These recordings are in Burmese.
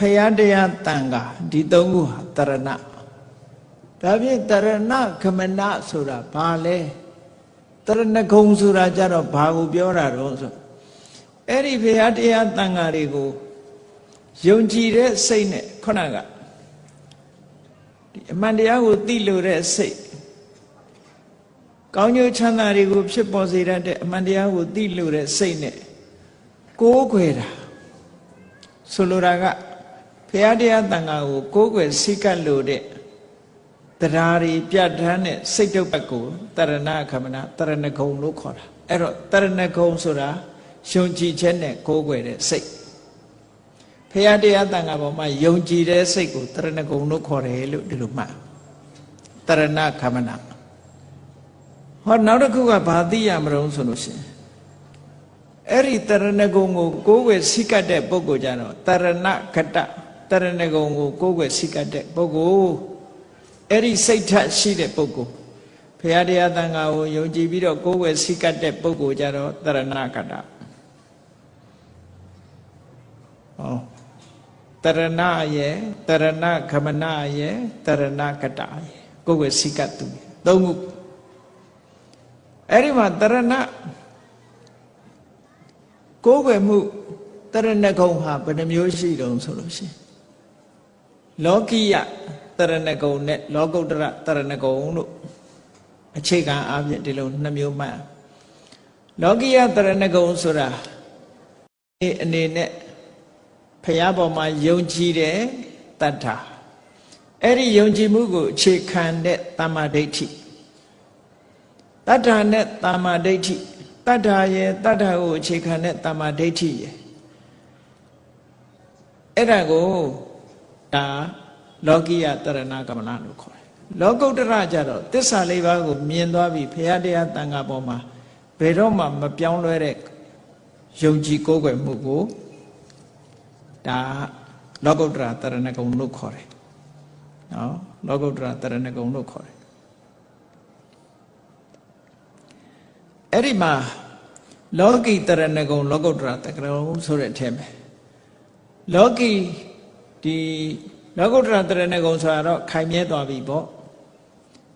ဖယားတရားတန်ခါဒီသုံးခုဟာတရဏဒါဖြင့်တရဏခမနဆိုတာဘာလဲတရဏဂုံဆိုတာကြတော့ဘာကိုပြောတာတော့ဆိုအဲ့ဒီဖယားတရားတန်ခါတွေကိုယုံကြည်တဲ့စိတ်နဲ့ခုနကဒီအမှန်တရားကိုသိလို့တဲ့စိတ်ကောင်းကျိုးချမ်းသာတွေကိုဖြစ်ပေါ်စေတတ်တဲ့အမှန်တရားကိုသိလို့တဲ့စိတ်နဲ့ကိုးကွယ်တာဆိုလိုတာက ဘုရားတရားတန်ခါကိုကိုးကွယ်စိတ်ကပ်လို့တဲ့တရားတွေပြဋ္ဌာန်းတဲ့စိတ်တုပ်ပတ်ကိုတရဏခမနာတရဏဂုံလို့ခေါ်တာအဲ့တော့တရဏဂုံဆိုတာယုံကြည်ချက်နဲ့ကိုးကွယ်တဲ့စိတ်ဖရာတရားတန်ခါပေါ်မှာယုံကြည်တဲ့စိတ်ကိုတရဏဂုံလို့ခေါ်တယ်လို့ဒီလိုမှတ်တရဏခမနာဟောနောက်တစ်ခုကဘာသိရမလို့ဆိုလို့ရှိရင်အဲ့ဒီတရဏဂုံကိုကိုးကွယ်စိတ်ကတ်တဲ့ပုဂ္ဂိုလ်ကြတော့တရဏခတတ ရဏဂုံကိုကိုးကွယ်စိတ်ကတ်တဲ့ပုဂ္ဂိုလ်အဲ့ဒီစိတ်ထရှိတဲ့ပုဂ္ဂိုလ်ဘုရားတရားတန်ခါကိုယုံကြည်ပြီးတော့ကိုးကွယ်စိတ်ကတ်တဲ့ပုဂ္ဂိုလ်ကြတော့တရဏခတဟောတရဏရဲ့တရဏခမနရဲ့တရဏကတရဲ့ကိုယ်ွယ်စိကတ်သူသုံးခုအဲ့ဒီမှာတရဏကိုယ်ွယ်မှုတရဏဂုံဟာဘယ်နှမျိုးရှိတုံးဆိုလို့ရှိရင် လောကိယတရဏဂုံနဲ့လောကုတ္တရတရဏဂုံလို့အခြေခံအားဖြင့်ဒီလိုနှစ်မျိုးမှတ်လောကိယတရဏဂုံဆိုတာဒီအနေနဲ့ဖះပေါ်မှာယုံကြည်တဲ့တတ္ထာအဲ့ဒီယုံကြည်မှုကိုအခြေခံတဲ့တမ္မာဒိဋ္ဌိတတ္ထာနဲ့တမ္မာဒိဋ္ဌိတတ္ထာရဲ့တတ္ထာကိုအခြေခံတဲ့တမ္မာဒိဋ္ဌိရဲ့အဲ့ဒါကို ဒါလောကိယတရဏကမလလို့ခေါ်တယ်လောကုတ္တရကြတော့တစ္ဆာလေးပါးကိုမြင်သွားပြီဖះတရားတန်ခါပေါ်မှာဘယ်တော့မှမပြောင်းလဲတဲ့ယုံကြည်ကိုးကွယ်မှုကိုဒါလောကုတ္တရာတရဏဂုံလို့ခေါ်တယ်နော်လောကုတ္တရာတရဏဂုံလို့ခေါ်တယ်အဲ့ဒီမှာလောကီတရဏဂုံလောကုတ္တရာတရဏဂုံဆိုတဲ့အထက်ပဲလောကီ ဒီလောကုတ္တရာတရဏဂုံဆိုတာတော့ခိုင်မြဲသွားပြီပေါ့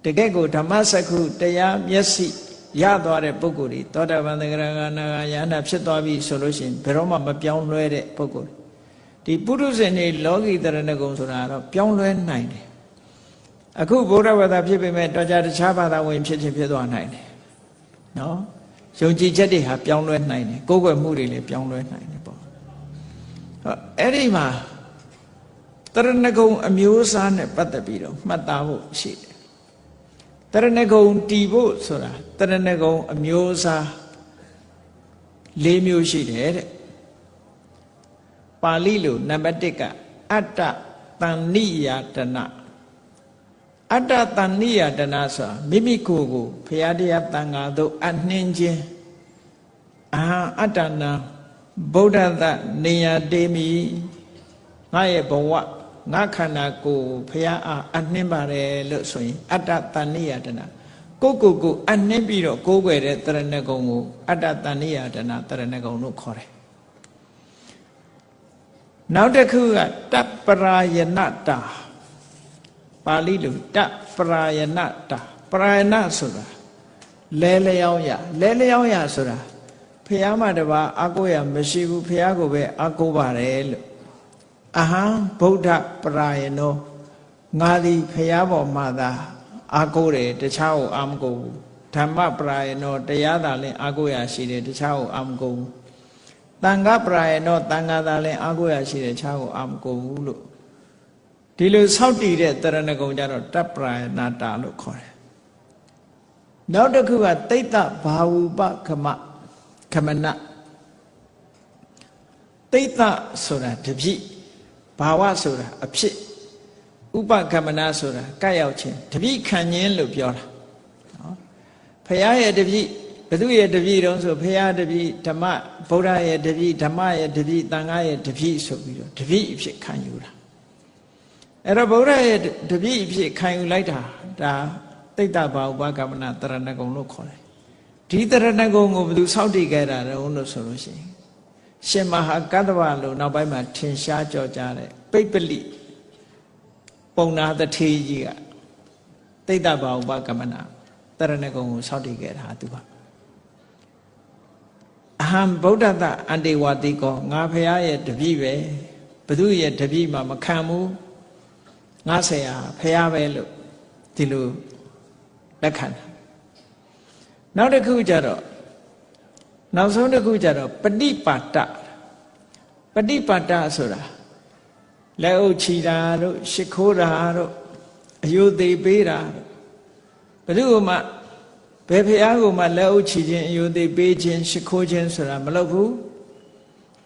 တကယ့်ကိုဓမ္မစက္ခုတရားမျက်စိရသွားတဲ့ပုဂ္ဂိုလ်တွေသောတာပန်သဂရဂနာယန္တာဖြစ်သွားပြီဆိုလို့ရှိရင်ဘယ်တော့မှမပြောင်းလဲတဲ့ပုဂ္ဂိုလ်ဒီပုရုဇဉ်နေလောကီတရဏဂုံဆိုတာတော့ပြောင်းလဲနိုင်တယ်အခုဗုဒ္ဓဘာသာဖြစ်ပေမဲ့တော့ကြတခြားဘာသာဝင်ဖြစ်ချင်းဖြစ်သွားနိုင်တယ်နော်ယုံကြည်ချက်တွေဟာပြောင်းလဲနိုင်တယ်ကိုယ်ွယ်မှုတွေလည်းပြောင်းလဲနိုင်တယ်ပေါ့ဟောအဲ့ဒီမှာ တရဏဂုံအမျိုးအစားနဲ့ပတ်သက်ပြီးတော့မှတ်သားဖို့ရှိတယ်တရဏဂုံတီဖို့ဆိုတာတရဏဂုံအမျိုးအစား၄မျိုးရှိတယ်တဲ့ပါဠိလိုနံပါတ်1ကအတ္တတန်နိယတနာအတ္တတန်နိယတနာဆိုတာမိမိကိုယ်ကိုဖရာတရားတန်ခါသို့အနှင်းခြင်းအာအတ္တနာဗုဒ္ဓသနေယတေမိငါရဲ့ဘဝ ငါခန္ဓာကိုယ်ဖရာအားအနှင်းပါတယ်လို့ဆိုရင်အတ္တတန်နိယတနာကိုကိုကိုအနှင်းပြီးတော့ကိုးကွယ်တဲ့တရဏဂုံကိုအတ္တတန်နိယတနာတရဏဂုံလို့ခေါ်တယ်နောက်တစ်ခုကတပရာယနတာပါဠိလိုတပရာယနတာပရာယနဆိုတာလဲလျောင်းရလဲလျောင်းရဆိုတာဖះမတပါအကိုရမရှိဘူးဖះကိုပဲအကိုပါတယ်လို့ အဟံဗုဒ္ဓပရာယနောငါသည်ဖះပေါ်မှာသာအာကိုတယ်တခြားကိုအာမကိုဘူးဓမ္မပရာယနောတရားသာလင်အာကိုရရှိတယ်တခြားကိုအာမကိုဘူးတန်ခပရာယနောတန်ခါသာလင်အာကိုရရှိတယ်ခြားကိုအာမကိုဘူးလို့ဒီလိုဆောက်တည်တဲ့တရဏဂုံကြတော့တပရာယနာတာလို့ခေါ်တယ်နောက်တစ်ခုကတိတ်တဘာဝုပခမခမနတိတ်တဆိုတာတပြည့် ဘာဝဆိုတာအဖြစ်ဥပကမနာဆိုတာကတ်ရောက်ခြင်းတပြည့်ခံခြင်းလို့ပြောတာနော်ဖရာရဲ့တပြည့်ဘသူရဲ့တပြည့်တုံးဆိုဖရာတပြည့်ဓမ္မဗုဒ္ဓရဲ့တပြည့်ဓမ္မရဲ့တပြည့်တန်ခါရဲ့တပြည့်ဆိုပြီးတော့တပြည့်အဖြစ်ခံယူတာအဲ့တော့ဗုဒ္ဓရဲ့တပြည့်အဖြစ်ခံယူလိုက်တာဒါတိတ်တဘာဥပကမနာတရဏဂုံလို့ခေါ်တယ်ဒီတရဏဂုံကိုဘယ်သူစောင့်တည်ခဲ့တာလဲလို့ဆိုလို့ရှိရင် ရှင်မဟာကတ္တဗလို့နောက်ပိုင်းမှာထင်ရှားကြော်ကြတဲ့ပိပ္ပလိပုံနာတထေးကြီးကတိတ်တဘာဥပကမနာတရဏဂုံကိုစောင့်တည်ခဲ့တာသူကအဟံဗုဒ္ဓတအန္တေဝတိကောငါဖရာရဲ့တပည့်ပဲဘသူရဲ့တပည့်မှမခံဘူးငါဆရာဖရာပဲလို့ဒီလိုလက်ခံတာနောက်တစ်ခုကျတော့ နောက်ဆုံးတစ်ခုကျတော့ပฏิပါတပฏิပါတဆိုတာလက်အုပ်ချီတာတို့ရှ िख ိုးတာတို့အယုသေးပေးတာတို့ဘယ်သူမှဘယ်ဖះကိုမှလက်အုပ်ချီခြင်းအယုသေးပေးခြင်းရှ िख ိုးခြင်းဆိုတာမလုပ်ဘူး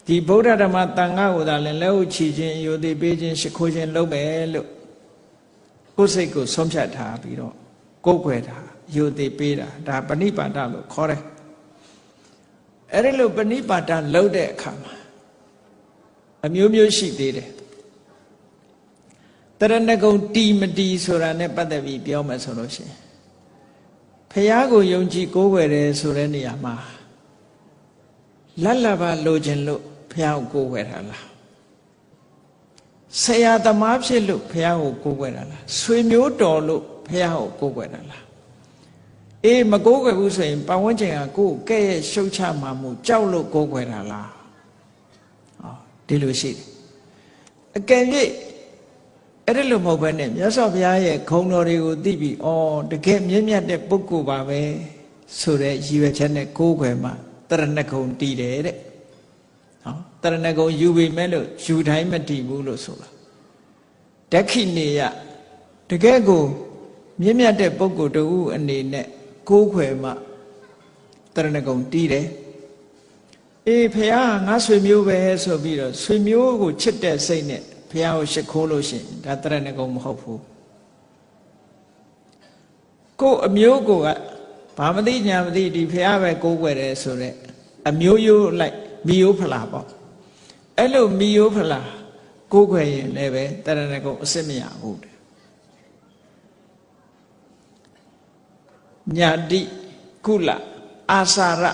ဒီဗုဒ္ဓဓမ္မတန်ခါကိုသာလည်းလက်အုပ်ချီခြင်းအယုသေးပေးခြင်းရှ िख ိုးခြင်းလုပ်မယ်လို့ကိုယ်စိတ်ကိုဆုံးဖြတ်ထားပြီးတော့ကိုယ်ွယ်တာယုသေးပေးတာဒါပဏိပါဒလို့ခေါ်တယ် အဲ့ဒီလိုပဏိပါဒလုပ်တဲ့အခါမှာအမျိုးမျိုးရှိသေးတယ်တရဏဂုံတီမတီဆိုတာ ਨੇ ပတ်သက်ပြီးပြောမယ်ဆိုလို့ရှိရင်ဖះကိုယုံကြည်ကိုးကွယ်တယ်ဆိုတဲ့နေရာမှာလတ်လပါလိုချင်လို့ဖះကိုကိုးကွယ်တာလားဆရာသမားဖြစ်လို့ဖះကိုကိုးကွယ်တာလားဆွေမျိုးတော်လို့ဖះကိုကိုးကွယ်တာလား အေးမကိုးကွယ်ဘူးဆိုရင်ပတ်ဝန်းကျင်ကကိုယ်ကဲ့ရဲ့ရှုတ်ချမှမှုကြောက်လို့ကိုးကွယ်တာလားဟောဒီလိုရှိတယ်အကယ်၍အဲ့ဒါလိုမဟုတ်ဘဲနဲ့မြတ်စွာဘုရားရဲ့ခုံတော်တွေကိုသိပြီးဩတကယ်မြင့်မြတ်တဲ့ပုဂ္ဂိုလ်ပါပဲဆိုတဲ့ရည်ရွယ်ချက်နဲ့ကိုးကွယ်မှတရဏဂုံတည်တယ်တဲ့ဟောတရဏဂုံယူပေမဲ့လို့ယူတိုင်းမတည်ဘူးလို့ဆိုတာဒက္ခိနေယတကယ်ကိုမြင့်မြတ်တဲ့ပုဂ္ဂိုလ်တူအနေနဲ့ ကိုးခွယ်မှတရဏဂုံတီးတယ်အေးဖះငါဆွေမျိုးပဲဆိုပြီးတော့ဆွေမျိုးကိုချစ်တဲ့စိတ်နဲ့ဖះကိုရှ िख ိုးလို့ရှိရင်ဒါတရဏဂုံမဟုတ်ဘူးကိုအမျိုးကိုကဘာမသိညာမသိဒီဖះပဲကိုးကွယ်တယ်ဆိုတော့အမျိုးရိုးလိုက်မိယိုးဖလာပေါ့အဲ့လိုမိယိုးဖလာကိုးကွယ်ရင်လည်းပဲတရဏဂုံအစစ်မရဘူး ညာတိကုလအာစာရ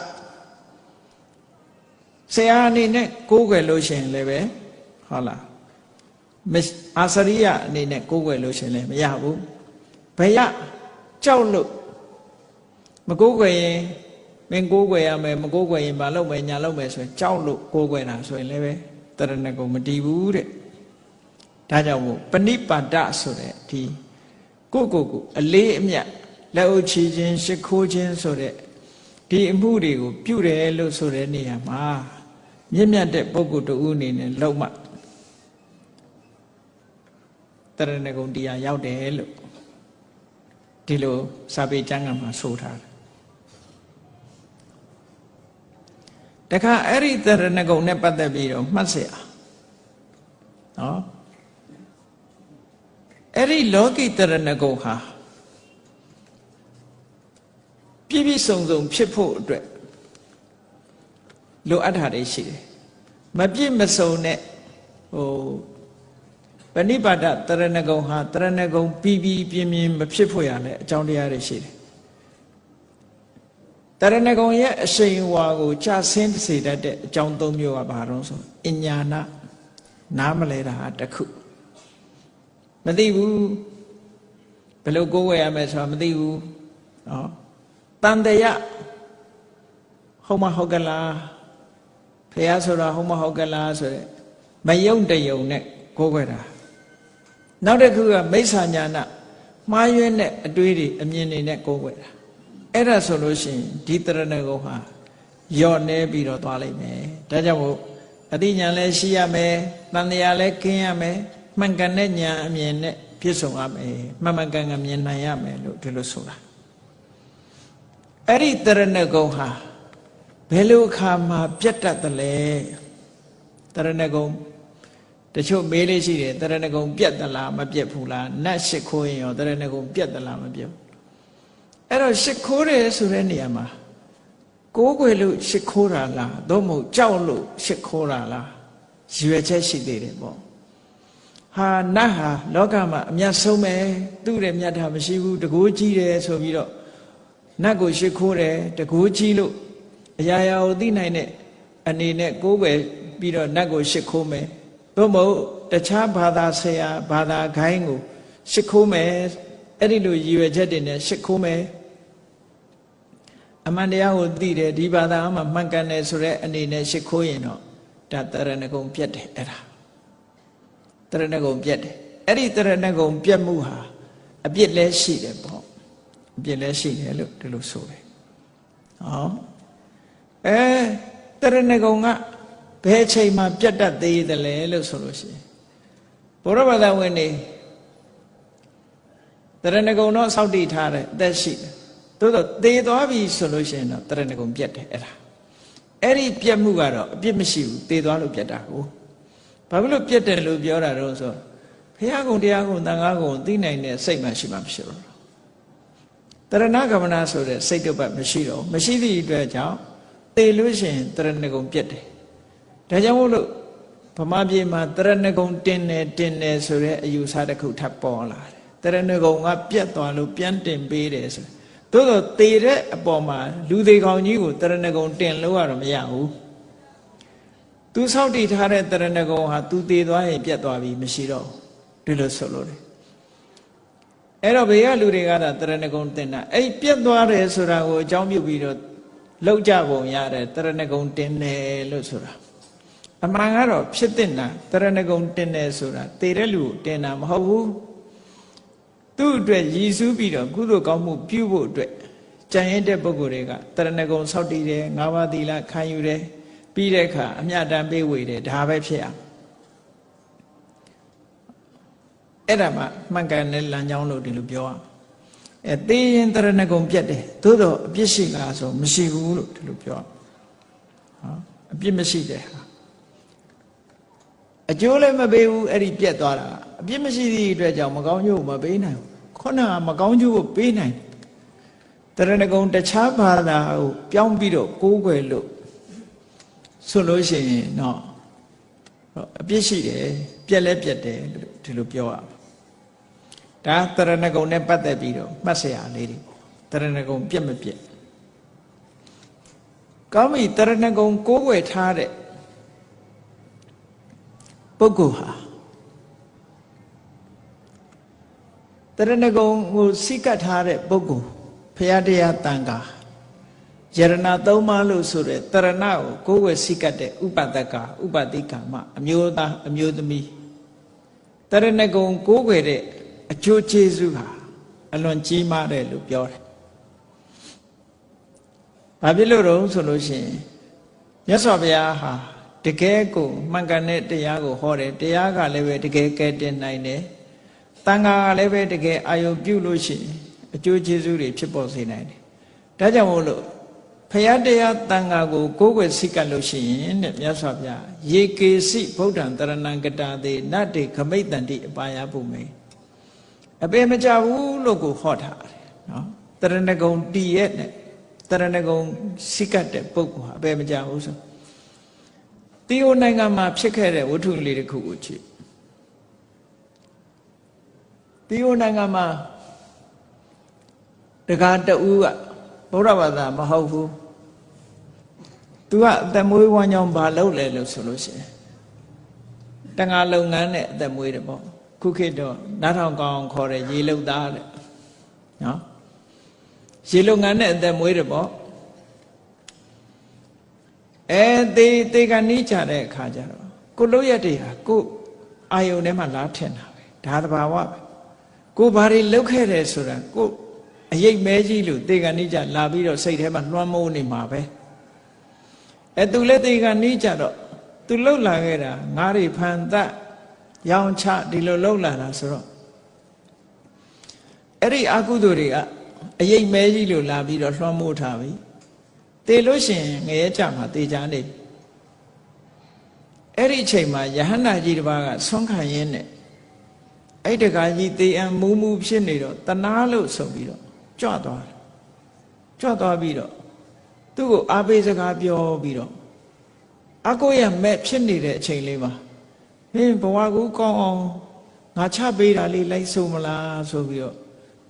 ဆရာအနေနဲ့ကိုးကွယ်လို့ရှိရင်လည်းပဲဟုတ်လားအာစရိယအနေနဲ့ကိုးကွယ်လို့ရှိရင်လည်းမရဘူးဘယကြောက်လို့မကိုးကွယ်ရင်မင်းကိုးကွယ်ရမယ်မကိုးကွယ်ရင်မလုပ်မယ်ညာလုပ်မယ်ဆိုရင်ကြောက်လို့ကိုးကွယ်တာဆိုရင်လည်းပဲတရဏဂုံမတည်ဘူးတဲ့ဒါကြောင့်မို့ပဏိပါဒဆိုတဲ့ဒီကိုကိုကိုအလေးအမြတ် လက်အုပ်ချီခြင်းရှ िख ိုးခြင်းဆိုတဲ့ဒီအမှုတွေကိုပြုတယ်လို့ဆိုတဲ့နေရာမှာမြင့်မြတ်တဲ့ပုဂ္ဂိုလ်တူအနေနဲ့လုံးမတရဏဂုံတရားရောက်တယ်လို့ဒီလိုစာပေကျမ်းဂန်မှာဆိုထားတယ်တခါအဲ့ဒီတရဏဂုံနဲ့ပတ်သက်ပြီးတော့မှတ်เสียနော်အဲ့ဒီလောကီတရဏဂုံဟာ ည့်ပြည့်စုံစုံဖြစ်ဖို့အတွက်လိုအပ်တာတွေရှိတယ်မပြည့်မစုံတဲ့ဟိုပဏိပါဒတရဏဂုံဟာတရဏဂုံပြီးပြီးပြင်းပြင်းမဖြစ်ဖို့ရလဲအကြောင်းတရားတွေရှိတယ်တရဏဂုံရဲ့အရှိန်ဝါကိုကြာဆင်းစေတတ်တဲ့အကြောင်းသုံးမျိုးကဘာတော့ဆိုအညာနာနားမလဲတာတခုမသိဘူးဘယ်လိုကိုးဝယ်ရမယ်ဆိုတာမသိဘူးနော် တန်တရဟုတ်မဟုတ်ကလားဖះဆိုတာဟုတ်မဟုတ်ကလားဆိုတဲ့မယုံတယုံနဲ့ကိုးကွယ်တာနောက်တစ်ခုကမိစ္ဆာညာနာမှားယွင်းတဲ့အတွေးတွေအမြင်တွေနဲ့ကိုးကွယ်တာအဲ့ဒါဆိုလို့ရှိရင်ဒီတရဏဂုံဟာယော့နေပြီးတော့သွားလိမ့်မယ်ဒါကြောင့်မို့အတိညာလည်းရှိရမယ်တန်တရားလည်းကင်းရမယ်မှန်ကန်တဲ့ညာအမြင်နဲ့ပြည့်စုံရမယ်မှန်မှန်ကန်ကန်မြင်နိုင်ရမယ်လို့ဒီလိုဆိုတာ အဲ့ဒီတရဏဂုံဟာဘယ်လိုအခါမှာပြတ်တတ်တယ်လဲတရဏဂုံတချို့မေးလေးရှိတယ်တရဏဂုံပြတ်သလားမပြတ်ဘူးလားနတ်ရှစ်ခိုးရင်ရောတရဏဂုံပြတ်သလားမပြတ်ဘူးအဲ့တော့ရှစ်ခိုးတယ်ဆိုတဲ့နေရာမှာကိုးကွယ်လို့ရှစ်ခိုးတာလားသို့မဟုတ်ကြောက်လို့ရှစ်ခိုးတာလားရွယ်ချက်ရှိသေးတယ်ပေါ့ဟာနတ်ဟာလောကမှာအမြတ်ဆုံးပဲသူ့ရဲ့မြတ်တာမရှိဘူးတကိုးကြီးတယ်ဆိုပြီးတော့ နတ်ကိုရှိခိုးတယ်တကူးကြီးလို့အရာရာကိုသိနိုင်တဲ့အနေနဲ့ကိုယ်ပဲပြီးတော့နတ်ကိုရှိခိုးမယ်သို့မဟုတ်တခြားဘာသာဆရာဘာသာခိုင်းကိုရှိခိုးမယ်အဲ့ဒီလိုရည်ရွယ်ချက်တွေနဲ့ရှိခိုးမယ်အမှန်တရားကိုသိတယ်ဒီဘာသာမှမှန်ကန်တယ်ဆိုတဲ့အနေနဲ့ရှိခိုးရင်တော့ဒါတရဏဂုံပြတ်တယ်အဲ့ဒါတရဏဂုံပြတ်တယ်အဲ့ဒီတရဏဂုံပြတ်မှုဟာအပြစ်လည်းရှိတယ်ပေါ့ အပြစ်လဲရှိတယ်လို့ဒီလိုဆိုတယ်ဟောအဲတရဏဂုံကဘယ်အချိန်မှပြတ်တတ်သေးသလဲလို့ဆိုလို့ရှိရင်ဘုရားဘာသာဝင်နေတရဏဂုံတော့စောက်တည်ထားတယ်အသက်ရှိတယ်သို့တော့သေသွားပြီဆိုလို့ရှိရင်တော့တရဏဂုံပြတ်တယ်အဲ့ဒါအဲ့ဒီပြတ်မှုကတော့အပြစ်မရှိဘူးသေသွားလို့ပြတ်တာကိုဘာဖြစ်လို့ပြတ်တယ်လို့ပြောတာတော့ဆိုဘုရားကုံတရားကုံသံဃာကုံသိနိုင်တဲ့စိတ်မှရှိမှမရှိတော့ တရဏဂမနာဆိုတဲ့စိတ်တုပ်ပတ်မရှိတော့မရှိသည့်အတွက်ကြောင့်သေလို့ရှိရင်တရဏဂုံပြတ်တယ်ဒါကြောင့်မို့လို့ဗမာပြည်မှာတရဏဂုံတင်တယ်တင်တယ်ဆိုတဲ့အယူဆတစ်ခုထပ်ပေါ်လာတယ်တရဏဂုံကပြတ်သွားလို့ပြန်တင်ပေးတယ်ဆိုသို့တော့သေတဲ့အပေါ်မှာလူသေးကောင်ကြီးကိုတရဏဂုံတင်လို့ရတော့မရဘူးသူဆောက်တည်ထားတဲ့တရဏဂုံဟာသူသေသွားရင်ပြတ်သွားပြီမရှိတော့ဒီလိုဆိုလို့တယ် အဲ့တော့ဘေးကလူတွေကသာတရဏဂုံတင်တာအဲ့ပြတ်သွားတယ်ဆိုတာကိုအကြောင်းပြုပြီးတော့လောက်ကြပုံရတယ်တရဏဂုံတင်တယ်လို့ဆိုတာအမှန်ကတော့ဖြစ်တဲ့နာတရဏဂုံတင်တယ်ဆိုတာသေတဲ့လူကိုတင်တာမဟုတ်ဘူးသူ့အတွက်ရည်စူးပြီးတော့ကုသိုလ်ကောင်းမှုပြုဖို့အတွက်ကြံရတဲ့ပုဂ္ဂိုလ်တွေကတရဏဂုံဆောက်တည်တယ်ငါးပါးသီလခံယူတယ်ပြီးတဲ့အခါအမြတ်တမ်းပေးဝေတယ်ဒါပဲဖြစ်အောင် အဲ့ဒါမှမှန်ကန်တဲ့လမ်းကြောင်းလို့ဒီလိုပြောအောင်အဲသေရင်တရဏဂုံပြတ်တယ်သို့တော့အပြစ်ရှိလားဆိုမရှိဘူးလို့ဒီလိုပြောအောင်ဟောအပြစ်မရှိတဲ့ဟာအကျိုးလည်းမပေးဘူးအဲ့ဒီပြက်သွားတာအပြစ်မရှိသည့်အတွက်ကြောင့်မကောင်းကျိုးမပေးနိုင်ဘူးခုနကမကောင်းကျိုးကိုပေးနိုင်တရဏဂုံတခြားဘာသာကိုပြောင်းပြီးတော့ကိုးကွယ်လို့ဆိုလို့ရှိရင်တော့အပြစ်ရှိတယ်ပြက်လဲပြက်တယ်လို့ဒီလိုပြောရ ဒါတရဏဂုံနဲ့ပတ်သက်ပြီးတော့မှတ်စရာလေးတွေတရဏဂုံပြက်မပြက်ကောင်းပြီတရဏဂုံကိုးကွယ်ထားတဲ့ပုဂ္ဂိုလ်ဟာတရဏဂုံကိုစိကတ်ထားတဲ့ပုဂ္ဂိုလ်ဖရာတရားတန်ခါယရဏသုံးပါးလို့ဆိုတဲ့တရဏကိုကိုယ်ဝယ်စိကတ်တဲ့ဥပဒကဥပတိကာမအမျိုးသားအမျိုးသမီးတရဏဂုံကိုယ်ဝယ်တဲ့ အကျိုးကျေးဇူးဟာအလွန်ကြီးမားတယ်လို့ပြောတယ်။ဘာဖြစ်လို့တော့ဆိုလို့ရှိရင်မြတ်စွာဘုရားဟာတကယ်ကိုမှန်ကန်တဲ့တရားကိုဟောတယ်တရားကလည်းပဲတကယ်ကဲတင်နိုင်တယ်တန်ခါကလည်းပဲတကယ်အာယုပြုလို့ရှိရင်အကျိုးကျေးဇူးတွေဖြစ်ပေါ်စေနိုင်တယ်ဒါကြောင့်မို့လို့ဖယားတရားတန်ခါကိုကိုးကွယ်စိတ်ကပ်လို့ရှိရင်တဲ့မြတ်စွာဘုရားယေကေစိဗုဒ္ဓံတရဏံကတာသေးနတ်တေခမိတ်တန်တိအပါယပုမေ အပေမကြဘူးလို့ကိုဟောထားတယ်နော်တရဏဂုံတည်ရဲ့နဲ့တရဏဂုံစိတ်ကပ်တဲ့ပုဂ္ဂိုလ်ဟာအပေမကြဘူးဆိုတီယိုနိုင်ငံမှာဖြစ်ခဲ့တဲ့ဝတ္ထုလေးတစ်ခုကိုကြည့်တီယိုနိုင်ငံမှာတကားတူကဗုဒ္ဓဘာသာမဟုတ်ဘူးသူကအသက်မွေးဝမ်းကြောင်းဘာလုပ်လဲလို့ဆိုလို့ရှိရင်တငါလုပ်ငန်းနဲ့အသက်မွေးတယ်ပေါ့ ခုခေတ်တော့နားထောင်ကောင်းခေါ်တယ်ရေလုတ်သားတဲ့နော်ရေလုပ်ငန်းနဲ့အသက်မွေးတယ်ပေါ့အဲသေသေကနီးကြတဲ့အခါကျတော့ကိုလို့ရက်တွေဟာကိုအာယုန်ထဲမှာလာထင်တာပဲဒါသဘာဝပဲကိုဘာတွေလုပ်ခဲ့တယ်ဆိုတာကိုအရေးမဲကြီးလို့သေကနီးကြလာပြီးတော့စိတ်ထဲမှာလွှမ်းမိုးနေမှာပဲအဲသူလည်းသေကနီးကြတော့သူလှုပ်လာခဲ့တာငါးတွေဖန်သက် ရောင်ချဒီလိုလှုပ်လာတာဆိုတော့အဲ့ဒီအကုသိုလ်တွေကအရေးမဲကြီးလို့လာပြီးတော့လွှမ်းမိုးထားပြီသေလို့ရှိရင်ငရဲကြမှာသေချာနေပြီအဲ့ဒီအချိန်မှာယဟန္တာကြီးတစ်ပါးကဆွမ်းခံရင်းနဲ့အဲ့တကာကြီးသေအံမူးမူးဖြစ်နေတော့တနာလို့ဆိုပြီးတော့ကြွသွားတယ်ကြွသွားပြီးတော့သူ့ကိုအားပေးစကားပြောပြီးတော့အကိုရမဲ့ဖြစ်နေတဲ့အချိန်လေးမှာ ဟင်းဘဝကူကောင်းအောင်ငါချပေးတာလေးလိုက်ဆုံးမလားဆိုပြီးတော့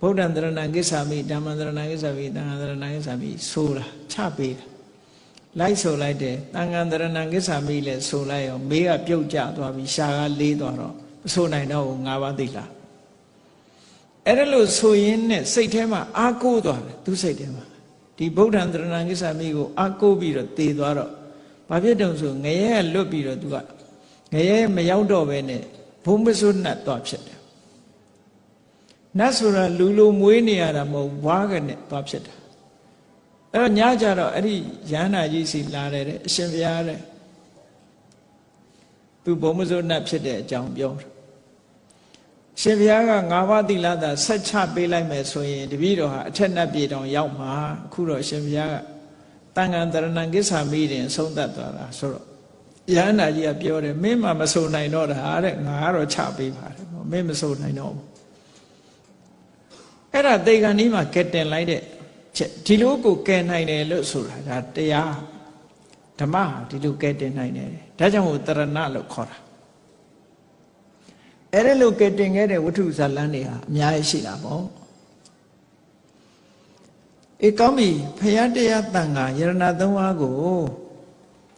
ဗုဒ္ဓံတရဏံကိစ္ဆာမိဓမ္မံတရဏံကိစ္ဆာမိသံဃာတရဏံကိစ္ဆာမိဆိုတာချပေးတာလိုက်ဆိုလိုက်တယ်တန်ခန္တရဏံကိစ္ဆာမိလဲဆိုလိုက်ရောမေးကပြုတ်ကျသွားပြီးရှာကလေးသွားတော့မဆိုနိုင်တော့ဘူးငါးပါးသိလားအဲ့ဒါလို့ဆိုရင်းနဲ့စိတ်ထဲမှာအာကိုးသွားတယ်သူစိတ်ထဲမှာဒီဗုဒ္ဓံတရဏံကိစ္ဆာမိကိုအာကိုးပြီးတော့တည်သွားတော့ဘာဖြစ်တုံဆိုငရဲကလွတ်ပြီးတော့သူက ငရဲမရောက်တော့ပဲနဲ့ဘုံပစွတ်နှတ်သွားဖြစ်တယ်နတ်ဆိုတာလူလိုမွေးနေရတာမဟုတ်ဘွားကနဲ့သွားဖြစ်တာအဲ့တော့ညကြတော့အဲ့ဒီရဟန္တာကြီးစီလာတယ်တဲ့အရှင်ဘုရားတဲ့သူဘုံမစိုးနှတ်ဖြစ်တဲ့အကြောင်းပြောတယ်ရှင်ဘုရားကငါးပါးသီလသာဆက်ချပေးလိုက်မယ်ဆိုရင်တပည့်တော်ဟာအထက်နှက်ပြေတောင်ရောက်မှာအခုတော့ရှင်ဘုရားကတန်ခန္တရဏံကိစ္ဆာမိတင်ဆုံးသက်သွားတာဆိုတော့ ရဟန္တာကြီးကပြောတယ်မင်းမှမဆိုနိုင်တော့တာတဲ့ငါကတော့ချပေးပါတယ်မင်းမဆိုနိုင်တော့ဘူးအဲ့ဒါတေဂန်ကြီးမှာကဲတင်လိုက်တဲ့ချက်ဒီလိုကိုကဲနိုင်တယ်လို့ဆိုတာဒါတရားဓမ္မဟာဒီလိုကဲတင်နိုင်တယ်ဒါကြောင့်ဟိုတရဏလို့ခေါ်တာအဲ့ဒါလို့ကဲတင်ခဲ့တဲ့ဝတ္ထုဇာလန်းတွေဟာအများကြီးရှိတာပေါ့အေးကောင်းပြီဖရာတရားတန်ခါယရဏသုံးပါးကို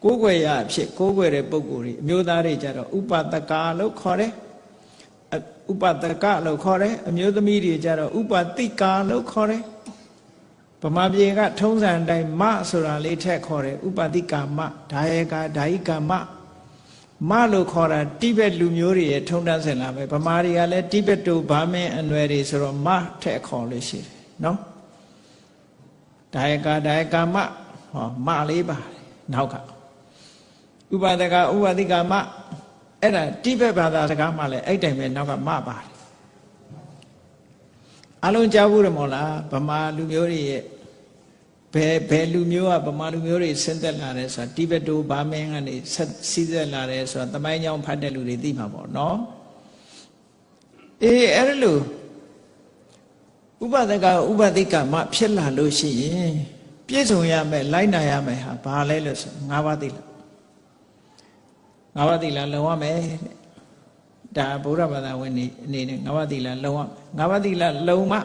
ကိုးကွယ်ရအဖြစ်ကိုးကွယ်တဲ့ပုဂ္ဂိုလ်တွေအမျိုးသားတွေကြတော့ဥပတကာလို့ခေါ်တယ်ဥပတကလို့ခေါ်တယ်အမျိုးသမီးတွေကြတော့ဥပတိကာလို့ခေါ်တယ်ဗမာပြည်ကထုံးစံတိုင်းမဆိုတာလေးထက်ခေါ်တယ်ဥပတိကာမဒါယေကာဓာယိကာမမလို့ခေါ်တာတိဘက်လူမျိုးတွေရဲ့ထုံးတမ်းစင်လာပဲဗမာတွေကလည်းတိဘက်တို့ဗာမင်းအနွယ်တွေဆိုတော့မထက်ခေါ်လို့ရှိတယ်နော်ဒါယကာဒါယကာမဟောမလေးပါတယ်နောက်က ဥပဒကဥပတိကာမအဲ့ဒါတိဘက်ဘာသာစကားမှလည်းအဲ့တိုင်ပဲနောက်ကမပါတယ်အလုံးကြားဘူးရမောလားဗမာလူမျိုးတွေရဲ့ဘယ်ဘယ်လူမျိုးကဗမာလူမျိုးတွေဆင်းသက်လာတယ်ဆိုတာတိဘက်တိုဗာမင်းကနေဆက်စီးသက်လာတယ်ဆိုတာတမိုင်းကြောင်ဖတ်တဲ့လူတွေသိမှာပေါ့နော်အေးအဲ့လိုဥပဒကဥပဒိကမဖြစ်လာလို့ရှိရင်ပြည့်စုံရမယ်လိုက်နာရမယ်ဟာဘာလဲလို့ဆို၅ပါးသိလား ငါးပါးသီလလုံရမယ်ဒါဗုဒ္ဓဘာသာဝင်နေအနေနဲ့ငါးပါးသီလလုံရငါးပါးသီလလုံမှ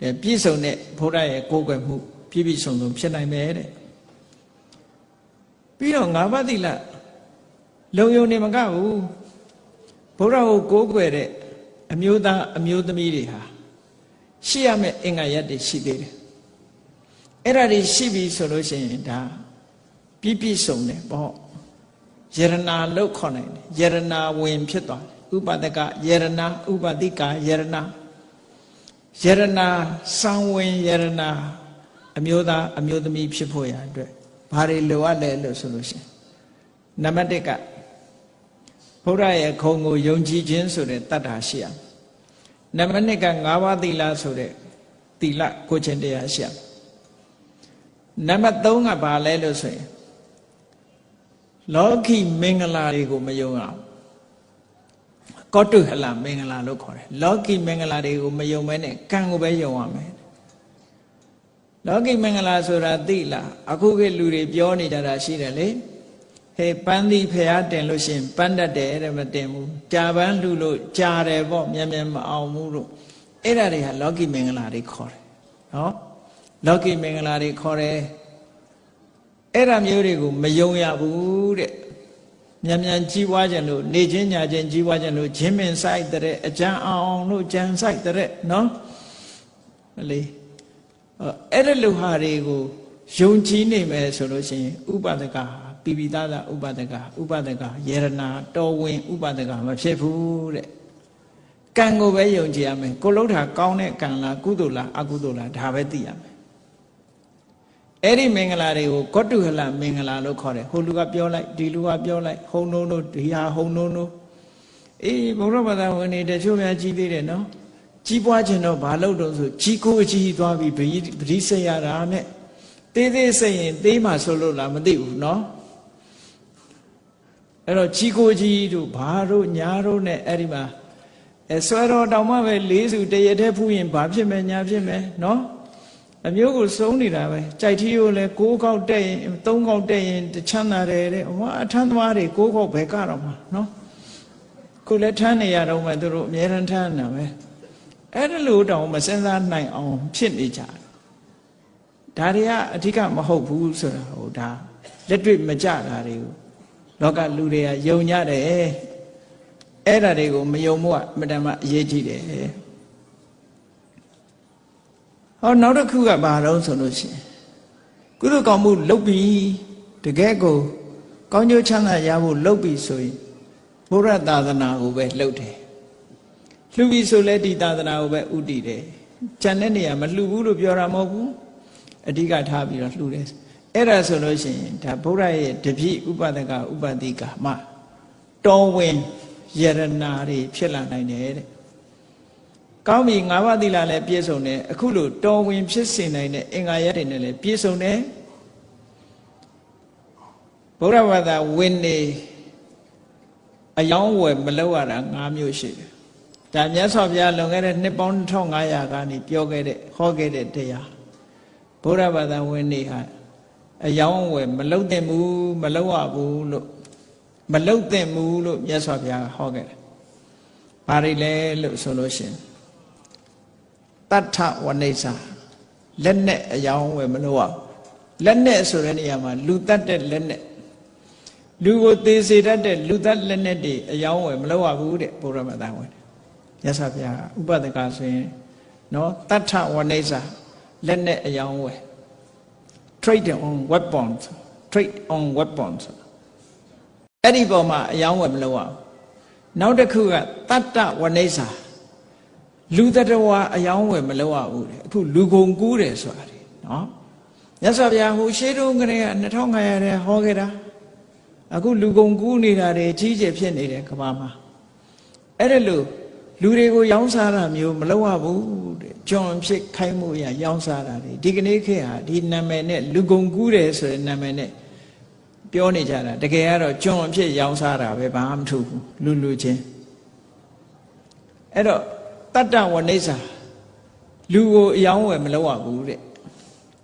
တဲ့ပြည့်စုံတဲ့ဘုရားရဲ့ကိုယ်ွယ်မှုပြည့်ပြည့်စုံစုံဖြစ်နိုင်မယ်တဲ့ပြီးတော့ငါးပါးသီလလုံယုံနေမကဘူးဘုရားကိုကိုးကွယ်တဲ့အမျိုးသားအမျိုးသမီးတွေဟာရှိရမယ့်အင်္ဂါရက်တွေရှိသေးတယ်အဲ့ဒါတွေရှိပြီဆိုလို့ရှိရင်ဒါ ပြည့်ပြည့်စုံတယ်ပေါ့ယရနာလို့ခေါ်နိုင်တယ်ယရနာဝင်ဖြစ်သွားတယ်ဥပဒကယရနာဥပတိကယရနာယရနာစံဝင်ယရနာအမျိုးသားအမျိုးသမီးဖြစ်ဖို့ရအတွက်ဘာတွေလိုအပ်လဲလို့ဆိုလို့ရှိရင်နံပါတ်1ကဘုရားရဲ့ခုံကိုယုံကြည်ခြင်းဆိုတဲ့တတ္တာရှိရနံပါတ်2က၅ပါးသီလဆိုတဲ့သီလကိုချင်းတရားရှိရနံပါတ်3ကဘာလဲလို့ဆိုရင် လောကီမင်္ဂလာတွေကိုမယုံအောင်ကောတုဟလမင်္ဂလာလို့ခေါ်တယ်လောကီမင်္ဂလာတွေကိုမယုံမဲနဲ့ကံကိုပဲယုံရမယ်လောကီမင်္ဂလာဆိုတာသိလားအခုကလူတွေပြောနေကြတာရှိတယ်လေဟေးပန်းသီဖျားတင်လို့ရှင်ပန်းတတ်တယ်တဲ့မတင်ဘူးကြာပန်းလူလို့ကြာတယ်ပေါ့မြန်မြန်မအောင်ဘူးလို့အဲ့ဒါတွေဟာလောကီမင်္ဂလာတွေခေါ်တယ်နော်လောကီမင်္ဂလာတွေခေါ်တယ် အဲ့ဒါမျိုးတွေကိုမယုံရဘူးတဲ့မြန်မြန်ကြီးပွားခြင်းလို့နေချင်းညာချင်းကြီးပွားခြင်းလို့ဂျင်းမင်ဆိုင်တဲ့အကြံအောင်လို့ကြံဆိုင်တဲ့နော်လေအဲ့ဒါလူဟာတွေကိုယုံကြည်နေမယ်ဆိုလို့ရှိရင်ဥပဒကပိပိသားသာဥပဒကဥပဒကယေရနာတော်ဝင်ဥပဒကမဖြစ်ဘူးတဲ့ကံကိုပဲယုံကြည်ရမယ်ကိုလှုပ်တာကောင်းတဲ့ကံလားကုသိုလ်လားအကုသိုလ်လားဒါပဲသိရမယ် အဲ့ဒီမင်္ဂလာတွေကိုကောတုဟလမင်္ဂလာလို့ခေါ်တယ်ဟိုလူကပြောလိုက်ဒီလူကပြောလိုက်ဟုံနှုံးတို့ဒီဟာဟုံနှုံးတို့အေးဘုရားဘာသာဝင်နေတချို့များကြီးသေးတယ်နော်ကြီးပွားခြင်းတော့ဘာလို့တော့ဆိုကြီးကိုအကြီးသွားပြီးဗတိဗတိစိတ်ရတာနဲ့သေးသေးစိတ်ရင်သေးမှဆိုလို့လားမသိဘူးနော်အဲ့တော့ကြီးကိုကြီးတို့ဘာတို့ညာတို့နဲ့အဲ့ဒီမှာအဲဆွဲတော်တောင်မှပဲလေးစုတရတဲ့ဖူးရင်ဘာဖြစ်မယ်ညာဖြစ်မယ်နော် အမျိုးကိုစုံနေတာပဲကြိုက်ထီးကိုလည်းကိုးကောက်တက်ရင်သုံးကောက်တက်ရင်တချမ်းသာတယ်တဲ့ဟောအထမ်းသမားတွေကိုးကောက်ပဲကတော့မှာနော်ကိုလည်းထမ်းနေရတော့မှသူတို့အများရန်ထမ်းနေတာပဲအဲ့ဒါလို့တောင်မစင်စားနိုင်အောင်ဖြစ်နေကြတယ်ဒါတွေကအဓိကမဟုတ်ဘူးဆိုတာဟိုဒါလက်တွေ့မကြတာတွေကိုလောကလူတွေကယုံကြတယ်အဲ့ဒါတွေကိုမယုံမှုကအမတန်မှအရေးကြီးတယ် ဟောနောက်တစ်ခုကဘာတော့ဆိုလို့ရှိရင်ကုသိုလ်ကောင်းမှုလုပ်ပြီးတကယ်ကိုကောင်းကျိုးချမ်းသာရဖို့လုပ်ပြီးဆိုရင်ဘုရားသာသနာကိုပဲလှုပ်တယ်လှူပြီးဆိုလဲဒီသာသနာကိုပဲဥတည်တယ်ကျန်တဲ့နေရာမလှူဘူးလို့ပြောတာမဟုတ်ဘူးအဓိကထားပြီးတော့လှူတယ်အဲ့ဒါဆိုလို့ရှိရင်ဒါဘုရားရဲ့တပည့်ဥပဒကဥပတိကမတော်ဝင်ယရနာတွေဖြစ်လာနိုင်တယ်တဲ့ ကောင်းပြီငါးပါးသီလလည်းပြည့်စုံတယ်အခုလို့တော်ဝင်ဖြစ်စေနိုင်တဲ့အင်္ဂါရက်တွေနဲ့လည်းပြည့်စုံတယ်ဘုရားဘာသာဝင်နေအယောင်းဝယ်မလောက်ရတာ၅မျိုးရှိတယ်ဒါမြတ်စွာဘုရားလွန်ခဲ့တဲ့နှစ်ပေါင်း1500ကနေပြောခဲ့တဲ့ဟောခဲ့တဲ့တရားဘုရားဘာသာဝင်နေဟာအယောင်းဝယ်မလောက်တဲ့ဘူးမလောက်ရဘူးလို့မလောက်တဲ့ဘူးလို့မြတ်စွာဘုရားဟောခဲ့တယ်။ဘာတွေလဲလို့ဆိုလို့ရှိရင် တတ္ထဝနိစ္စလက်နဲ့အယောင်းဝယ်မလောက်ရဘူးလက်နဲ့ဆိုတဲ့နေရာမှာလူတတ်တဲ့လက်နဲ့လူကိုသေးစေတတ်တဲ့လူသက်လက်နဲ့တွေအယောင်းဝယ်မလုပ်ရဘူးတဲ့ဘုရားမသာဝင်ရသဗျာဥပဒကဆိုရင်နော်တတ္ထဝနိစ္စလက်နဲ့အယောင်းဝယ် trade on weapons trade on weapons အဲ့ဒီပုံမှာအယောင်းဝယ်မလုပ်ရဘူးနောက်တစ်ခုကတတ္တဝနိစ္စ လူတတဝါအယောင်းဝယ်မလုပ်ရဘူးတဲ့အခုလူကုန်ကူးတယ်ဆိုတာဒီနော်မြတ်စွာဘုရားဟိုရှေးတုန်းကတည်းက2500တဲ့ဟောခဲ့တာအခုလူကုန်ကူးနေတာတွေကြီးကျယ်ဖြစ်နေတယ်ကဘာမှာအဲ့ဒါလို့လူတွေကိုရောင်းစားတာမျိုးမလုပ်ရဘူးတဲ့ကျွန်ဖြစ်ခိုင်းမှုရရောင်းစားတာတွေဒီကနေ့ခေတ်ဟာဒီနာမည်နဲ့လူကုန်ကူးတယ်ဆိုတဲ့နာမည်နဲ့ပြောနေကြတာတကယ်ကတော့ကျွန်အဖြစ်ရောင်းစားတာပဲဘာမှမထူဘူးလူလူချင်းအဲ့တော့ တတ္တဝနိစ္စလူကိုအယောင်းဝယ်မလုပ်ရဘူးတဲ့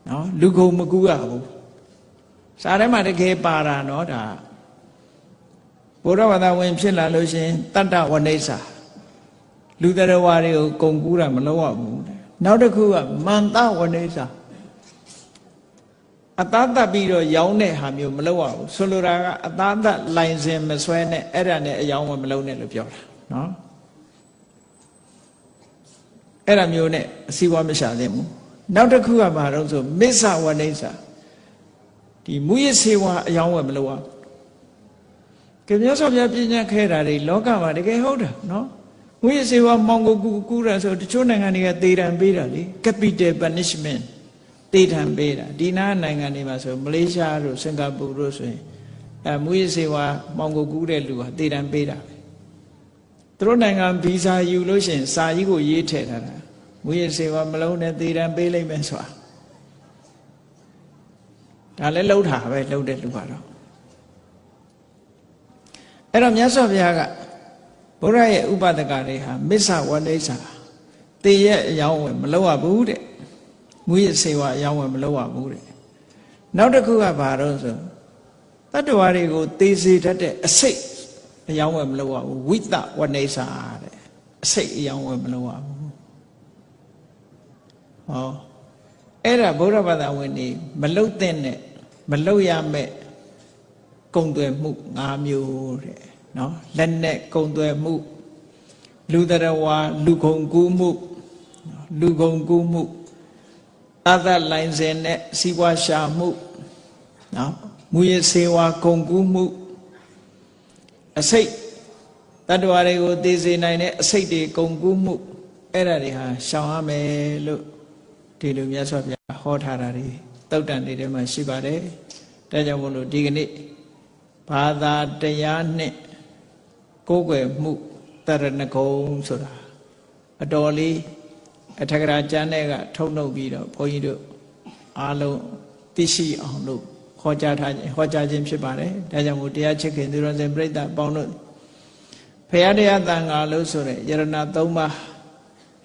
နော်လူကုန်မကူးရဘူးစာထဲမှာတကယ်ပါတာနော်ဒါဘုရားဘာသာဝင်ဖြစ်လာလို့ရှင်တတ္တဝနိစ္စလူတရားဝါတွေကိုကုံကူးတာမလုပ်ရဘူးတဲ့နောက်တစ်ခုကမန္တဝနိစ္စအသားသက်ပြီးတော့ရောင်းတဲ့ဟာမျိုးမလုပ်ရဘူးဆိုလိုတာကအသားသက်လိုင်စင်မဆွဲနဲ့အဲ့ဒါနဲ့အယောင်းမလုပ်နဲ့လို့ပြောတာနော် အဲ့ဒါမျိုးနဲ့အစည်းအဝါမရှာသင့်ဘူးနောက်တစ်ခုကဘာလို့ဆိုမစ္ဆဝနိစ္စဒီမူရစေဝါအယောင်းဝယ်မလုပ်ရဘူးကမြတ်စွာဘုရားပြညာခဲ့တာတွေလောကမှာတကယ်ဟုတ်တာနော်ငွေစေဝါမောင်ကိုကူကူတာဆိုတချို့နိုင်ငံတွေကသေတံပေးတာလေ capital punishment သေတံပေးတာဒီနာနိုင်ငံတွေမှာဆိုမလေးရှားတို့စင်ကာပူတို့ဆိုရင်အဲမွေးစေဝါမောင်ကိုကူတဲ့လူဟာသေတံပေးတာပဲ သူတို့နိုင်ငံဗီဇာယူလို့ရှိရင်စာကြီးကိုရေးထည့်ထားတာမွေးစေဝါမလုံးနဲ့သေတံပေးလိုက်မယ်ဆိုတာဒါလည်းလှုပ်တာပဲလှုပ်တဲ့လူကတော့အဲ့တော့မြတ်စွာဘုရားကဘုရားရဲ့ဥပဒကတွေဟာမစ္ဆဝနိစ္စတေရဲ့အယောင်းဝယ်မလုပ်ရဘူးတဲ့မူရစေဝအယောင်းဝယ်မလုပ်ရဘူးတဲ့နောက်တစ်ခုကဘာတော့ဆိုတတ္တဝါတွေကိုသေစေတတ်တဲ့အစိတ် အယောင်းဝယ်မလုပ်ရဘူးဝိတဝနိစ္စတဲ့အစိတ်အယောင်းဝယ်မလုပ်ရဘူးဟောအဲ့ဒါဗုဒ္ဓဘာသာဝင်နေမလုတ်တဲ့နဲ့မလုတ်ရမဲ့ကုံသွယ်မှု၅မျိုးတဲ့နော်လက်နဲ့ကုံသွယ်မှုလူတရဝါလူခုံကူးမှုလူခုံကူးမှုအသက်လိုင်းစင်နဲ့စီးပွားရှာမှုနော်မူရစေဝါခုံကူးမှု အစိတ်တတ္တဝါတွေကိုသိစေနိုင်တဲ့အစိတ်တွေကုံကူးမှုအဲ့ဒါတွေဟာရှောင်ရမယ်လို့ဒီလိုမြတ်စွာဘုရားဟောထားတာတွေတုတ်တန်တွေထဲမှာရှိပါတယ်ဒါကြောင့်မို့လို့ဒီကနေ့ဘာသာတရားနဲ့ကိုယ်ွယ်မှုတရဏဂုံဆိုတာအတော်လေးအထက်ကရာကျမ်းတဲ့ကထုတ်နှုတ်ပြီးတော့ဘုန်းကြီးတို့အားလုံးသိရှိအောင်လို့ ဟောကြားထားခြင်းဟောကြားခြင်းဖြစ်ပါတယ်ဒါကြောင့်မို့တရားချစ်ခင်သူတော်စင်ပြိဿပေါင်းတို့ဖရာတရားတန်ခါလို့ဆိုတဲ့ယရဏသုံးပါး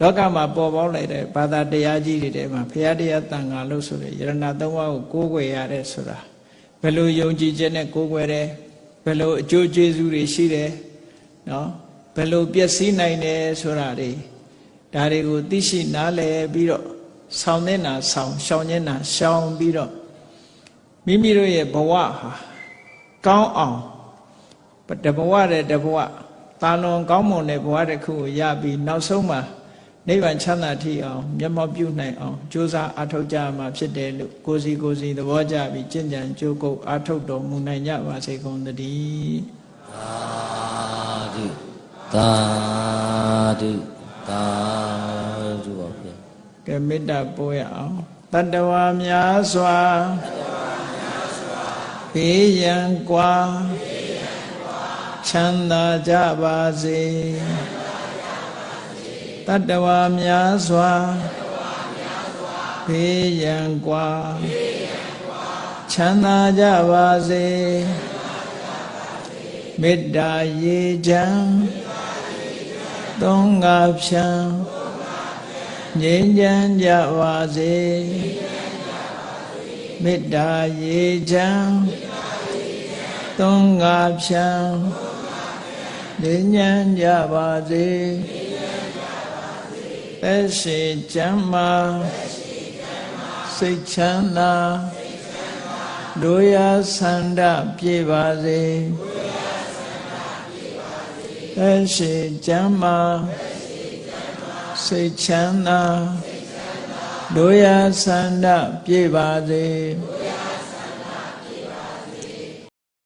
လောကမှာပေါ်ပေါက်လိုက်တဲ့ဘာသာတရားကြီးတွေထဲမှာဖရာတရားတန်ခါလို့ဆိုတဲ့ယရဏသုံးပါးကိုကိုးကွယ်ရတဲ့ဆိုတာဘယ်လိုယုံကြည်ခြင်းနဲ့ကိုးကွယ်တယ်ဘယ်လိုအကျိုးကျေးဇူးတွေရှိတယ်နော်ဘယ်လိုပျက်စီးနိုင်တယ်ဆိုတာတွေဒါတွေကိုသိရှိနားလည်ပြီးတော့ဆောင်းနေတာဆောင်းရှောင်နေတာရှောင်ပြီးတော့ မိမိတို့ရဲ့ဘဝဟာကောင်းအောင်တဘဝတဲ့တဘဝတာလွန်ကောင်းမွန်တဲ့ဘဝတစ်ခုကိုရပြီးနောက်ဆုံးမှာနိဗ္ဗာန်ချမ်းသာထိအောင်မျက်မှောက်ပြုနိုင်အောင်ကြိုးစားအားထုတ်ကြမှာဖြစ်တယ်လို့ကိုစီကိုစီသဘောကျပြီးကြင်ကြံကြိုးကုပ်အားထုတ်တော်မူနိုင်ကြပါစေကုန်သတည်းသာဓုသာဓုသာဓုပါဗျာကဲမေတ္တာပို့ရအောင်တတ္တဝါများစွာ ဘေးရန်กว่าချမ်းသာကြပါစေတတ္တဝါများစွာဘေးရန်กว่าချမ်းသာကြပါစေမေတ္တာရေချမ်းသုံးငါဖြံငြိမ်းချမ်းကြပါစေ မေတ္တာရေချမ်းသုံးငါဖြံငြိမ်းချမ်းကြပါစေသက်ရှိချမ်းမာစိတ်ချမ်းသာတို့ရဆန္ဒပြေပါစေသက်ရှိချမ်းမာစိတ်ချမ်းသာ တို့ရဆန္ဒပြေပါစေ